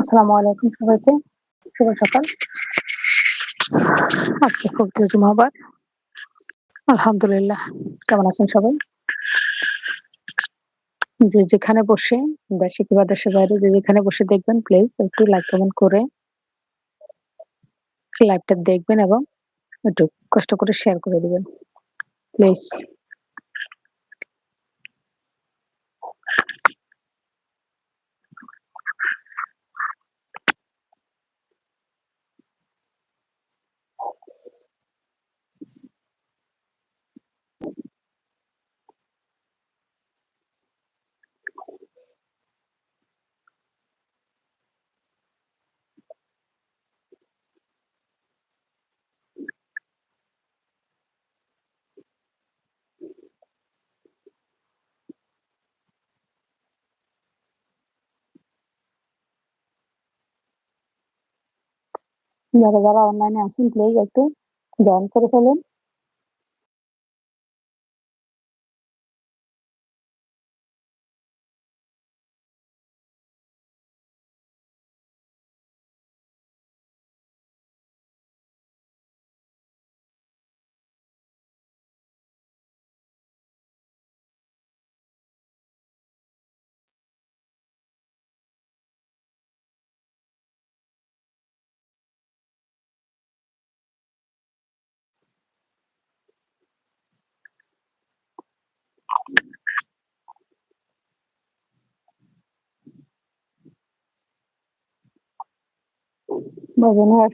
আসসালামু আলাইকুম সবাইকে। শুভ সকাল। আজকে পবিত্র জুমাবার আলহামদুলিল্লাহ। কেমন আছেন সবাই? যে যেখানে বসে, দেশে কিংবা দেশের বাইরে, যে যেখানে বসে দেখবেন প্লিজ একটু লাইক কমেন্ট করে লাইভটা দেখবেন এবং একটু কষ্ট করে শেয়ার করে দিবেন। প্লিজ যারা যারা অনলাইনে আসেন প্লিজ একটু জয়েন করে ফেলুন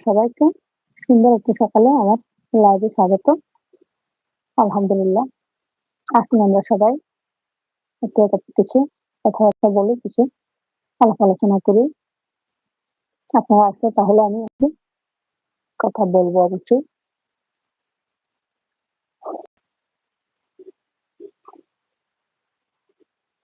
সবাইকে। সুন্দর একটি সকালে আমার লাইভে স্বাগত। আলহামদুলিল্লাহ। আসুন আমরা সবাই কিছু কথাবার্তা বলি, কিছু আলাপ আলোচনা করি। আপনারা আসলে তাহলে আমি একটু কথা বলব অবশ্যই।